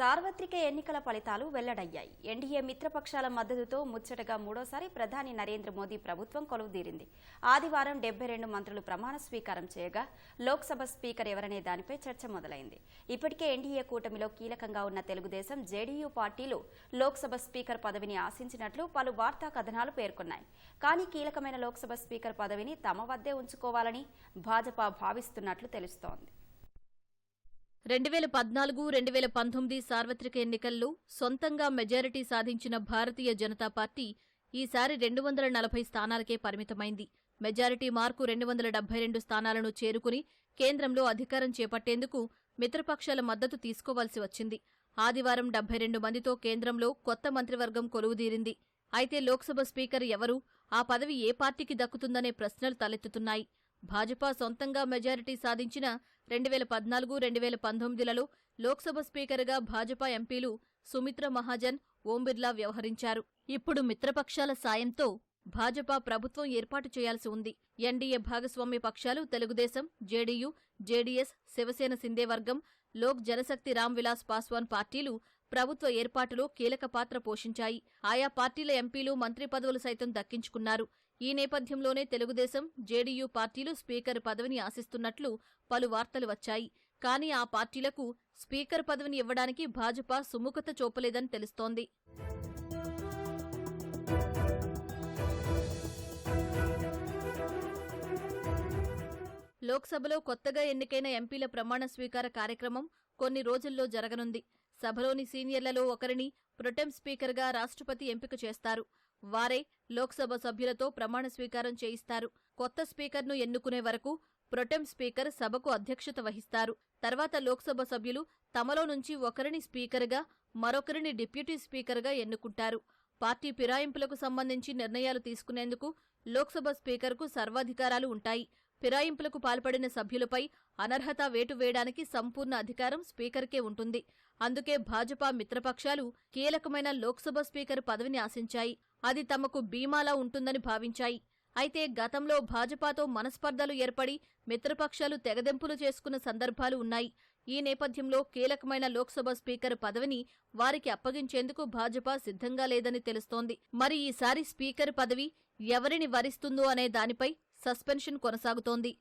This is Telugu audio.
సార్వత్రిక ఎన్నికల ఫలితాలు వెల్లడయ్యాయి. ఎన్డీఏ మిత్రపక్షాల మద్దతుతో ముచ్చటగా మూడోసారి ప్రధాని నరేంద్ర మోదీ ప్రభుత్వం కొలువుదీరింది. ఆదివారం డెబ్బై రెండు మంత్రులు ప్రమాణ స్వీకారం చేయగా లోక్సభ స్పీకర్ ఎవరనే దానిపై చర్చ మొదలైంది. ఇప్పటికే ఎన్డీఏ కూటమిలో కీలకంగా ఉన్న తెలుగుదేశం జేడీయూ పార్టీలు లోక్సభ స్పీకర్ పదవిని ఆశించినట్లు పలు వార్తా కథనాలు పేర్కొన్నాయి. కానీ కీలకమైన లోక్సభ స్పీకర్ పదవిని తమ వద్దే ఉంచుకోవాలని భాజపా భావిస్తున్నట్లు తెలుస్తోంది. రెండు వేల పద్నాలుగు రెండు వేల పంతొమ్మిది సార్వత్రిక ఎన్నికల్లో సొంతంగా మెజారిటీ సాధించిన భారతీయ జనతా పార్టీ ఈసారి రెండు వందల నలభై స్థానాలకే పరిమితమైంది. మెజారిటీ మార్కు రెండు వందల డెబ్బై రెండు స్థానాలను చేరుకుని కేంద్రంలో అధికారం చేపట్టేందుకు మిత్రపక్షాల మద్దతు తీసుకోవాల్సి వచ్చింది. ఆదివారం డెబ్బై రెండు మందితో కేంద్రంలో కొత్త మంత్రివర్గం కొలువుదీరింది. అయితే లోక్సభ స్పీకర్ ఎవరు? ఆ పదవి ఏ పార్టీకి దక్కుతుందనే ప్రశ్నలు తలెత్తుతున్నాయి. భాజపా సొంతంగా మెజారిటీ సాధించిన రెండు వేల పద్నాలుగు రెండు వేల పంతొమ్మిదిలలో లోక్సభ స్పీకర్గా భాజపా ఎంపీలు సుమిత్ర మహాజన్ ఓం బిర్లా వ్యవహరించారు. ఇప్పుడు మిత్రపక్షాల సాయంతో భాజపా ప్రభుత్వం ఏర్పాటు చేయాల్సి ఉంది. ఎన్డీఏ భాగస్వామ్య పక్షాలు తెలుగుదేశం జేడీయూ జేడీఎస్ శివసేన సిందే వర్గం లోక్ జనశక్తి రామ్ విలాస్ పాస్వాన్ పార్టీలు ప్రభుత్వ ఏర్పాటులో కీలక పాత్ర పోషించాయి. ఆయా పార్టీల ఎంపీలు మంత్రి పదవులు సైతం దక్కించుకున్నారు. ఈ నేపథ్యంలోనే తెలుగుదేశం జేడీయూ పార్టీలు స్పీకర్ పదవిని ఆశిస్తున్నట్లు పలు వార్తలు వచ్చాయి. కానీ ఆ పార్టీలకు స్పీకర్ పదవిని ఇవ్వడానికి భాజపా సుముఖత చూపలేదని తెలుస్తోంది. లోక్సభలో కొత్తగా ఎన్నికైన ఎంపీల ప్రమాణ స్వీకార కార్యక్రమం కొన్ని రోజుల్లో జరగనుంది. సభలోని సీనియర్లలో ఒకరిని ప్రొటెం స్పీకర్గా రాష్ట్రపతి ఎంపిక చేస్తారు. వారే లోక్సభ సభ్యులతో ప్రమాణ స్వీకారం చేయిస్తారు. కొత్త స్పీకర్ను ఎన్నుకునే వరకు ప్రొటెం స్పీకర్ సభకు అధ్యక్షత వహిస్తారు. తర్వాత లోక్సభ సభ్యులు తమలో నుంచి ఒకరిని స్పీకర్గా మరొకరిని డిప్యూటీ స్పీకర్గా ఎన్నుకుంటారు. పార్టీ ఫిరాయింపులకు సంబంధించి నిర్ణయాలు తీసుకునేందుకు లోక్సభ స్పీకర్కు సర్వాధికారాలు ఉంటాయి. ఫిరాయింపులకు పాల్పడిన సభ్యులపై అనర్హత వేటు వేయడానికి సంపూర్ణ అధికారం స్పీకర్కే ఉంటుంది. అందుకే భాజపా మిత్రపక్షాలు కీలకమైన లోక్సభ స్పీకర్ పదవిని ఆశించాయి. అది తమకు బీమాలా ఉంటుందని భావించాయి. అయితే గతంలో భాజపాతో మనస్పర్ధలు ఏర్పడి మిత్రపక్షాలు తెగదెంపులు చేసుకున్న సందర్భాలు ఉన్నాయి. ఈ నేపథ్యంలో కీలకమైన లోక్సభ స్పీకర్ పదవిని వారికి అప్పగించేందుకు భాజపా సిద్ధంగా లేదని తెలుస్తోంది. మరి ఈసారి స్పీకర్ పదవి ఎవరిని వరిస్తుందో అనే దానిపై సస్పెన్షన్ కొనసాగుతోంది.